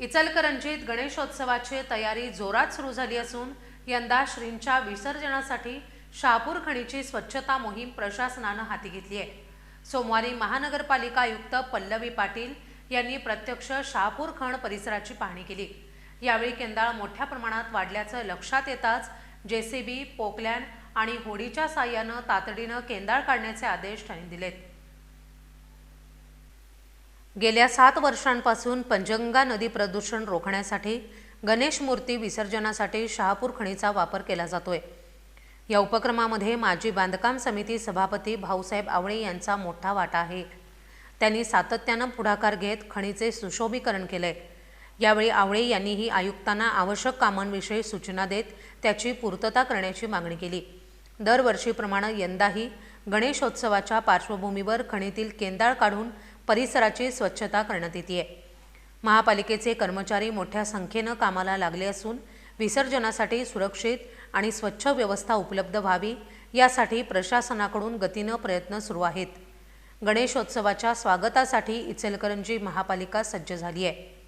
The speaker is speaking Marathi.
इचलकरंजीत गणेशोत्सवाची तयारी जोरात सुरू झाली असून यंदा श्रींच्या विसर्जनासाठी शहापूर खणीची स्वच्छता मोहीम प्रशासनानं हाती घेतली आहे. सोमवारी महानगरपालिका आयुक्त पल्लवी पाटील यांनी प्रत्यक्ष शहापूर खण परिसराची पाहणी केली. यावेळी केंदाळ मोठ्या प्रमाणात वाढल्याचं लक्षात येताच जेसीबी पोकलॅन आणि होडीच्या साह्यानं तातडीनं केंदाळ काढण्याचे आदेश त्यांनी दिलेत. गेल्या सात वर्षांपासून पंजंगा नदी प्रदूषण रोखण्यासाठी गणेश मूर्ती विसर्जनासाठी शहापूर खणीचा वापर केला जातोय. या उपक्रमामध्ये माजी बांधकाम समिती सभापती भाऊसाहेब आवळे यांचा मोठा वाटा आहे. त्यांनी सातत्यानं पुढाकार घेत खणीचे सुशोभीकरण केलंय. यावेळी आवळे यांनीही आयुक्तांना आवश्यक कामांविषयी सूचना देत त्याची पूर्तता करण्याची मागणी केली. दरवर्षीप्रमाणे यंदाही गणेशोत्सवाच्या पार्श्वभूमीवर खणीतील केंदाळ काढून परिसराची स्वच्छता करण्यात येते आहे महापालिकेचे कर्मचारी मोठ्या संख्येनं कामाला लागले असून विसर्जनासाठी सुरक्षित आणि स्वच्छ व्यवस्था उपलब्ध व्हावी यासाठी प्रशासनाकडून गतीनं प्रयत्न सुरू आहेत. गणेशोत्सवाच्या स्वागतासाठी इचलकरंजी महापालिका सज्ज झाली आहे